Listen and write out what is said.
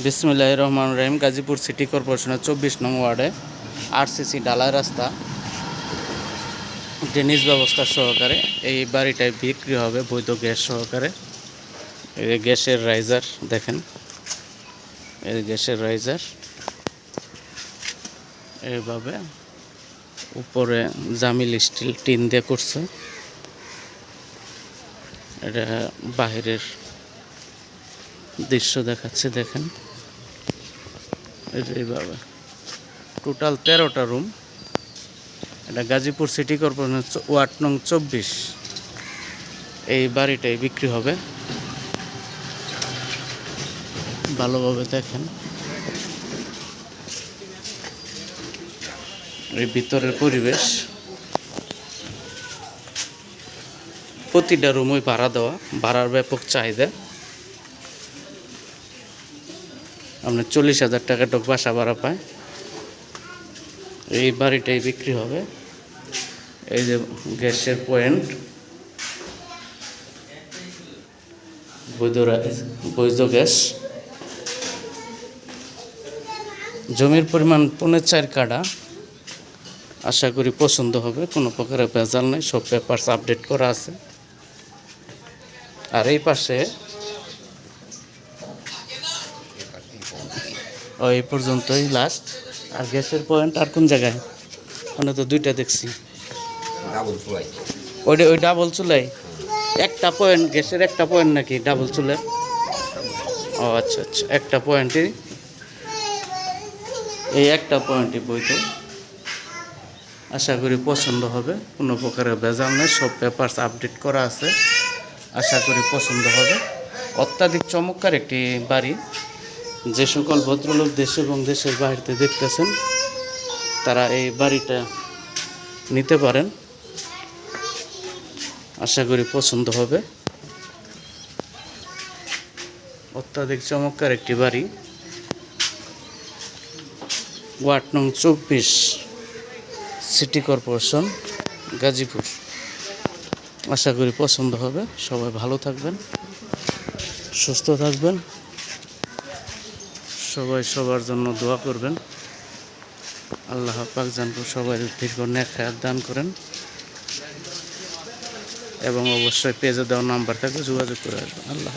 বিসমিল্লাহ রহমান রহিম, গাজীপুর সিটি কর্পোরেশনের চব্বিশ নং ওয়ার্ডে আরসিসি ডালাই রাস্তা, ড্রেনেজ ব্যবস্থা সহকারে এই বাড়িটায় বিক্রি হবে বৈধ গ্যাস সহকারে। এই গ্যাসের রাইজার দেখেন, এই গ্যাসের রাইজার। এইভাবে উপরে জামিল স্টিল টিন দিয়ে করছে। এটা বাহিরের দৃশ্য দেখাচ্ছে, দেখেন। এই এইভাবে টোটাল তেরোটা রুম এটা গাজীপুর সিটি কর্পোরেশন ওয়ার্ড নং চব্বিশ। এই বাড়িটাই বিক্রি হবে। ভালোভাবে দেখেন। এই ভিতরের পরিবেশ। প্রতিটা রুমই ভাড়া দেওয়া। ভাড়ার ব্যাপক চাহিদা। আপনার চল্লিশ হাজার টাকা টক বাসা ভাড়া পায় এই বাড়িটাই বিক্রি হবে। এই যে গ্যাসের পয়েন্ট। বৈধ গ্যাস। জমির পরিমাণ পনেরো চার কাটা আশা করি পছন্দ হবে, কোনো প্রকারের ভেজাল নেই, সব পেপারস আপডেট করা আছে। আর এই পাশে এই পর্যন্তই লাস্ট আর গ্যাসের পয়েন্ট আর কোন জায়গায়? ওখানে তো দুইটা দেখছি। ওইটা ওই ডাবল চুলাই? একটা পয়েন্ট গ্যাসের একটা পয়েন্ট নাকি ডাবল চুলের? ও আচ্ছা আচ্ছা একটা পয়েন্টই এই একটা পয়েন্টই বইত আশা করি পছন্দ হবে। কোনো প্রকারের ভেজাল নেই সব পেপারস আপডেট করা আছে। আশা করি পছন্দ হবে। অত্যাধিক চমৎকার একটি বাড়ি। যে সকল ভদ্রলোক দেশ এবং দেশের বাইরে দেখতেছেন, তারা এই বাড়িটা নিতে পারেন। আশা করি পছন্দ হবে। অত্যাধিক চমৎকার একটি বাড়ি। ওয়ার্ড নং চব্বিশ, সিটি কর্পোরেশন, গাজীপুর। আশা করি পছন্দ হবে। সবাই ভালো থাকবেন, সুস্থ থাকবেন। সবাই সবার জন্য দোয়া করবেন। আল্লাহ পাক জানপুর সবাই দীর্ঘ নেখায়াত দান করেন এবং অবশ্যই পেজে দেওয়া নাম্বার থাকলে যোগাযোগ করে আসবেন। আল্লাহ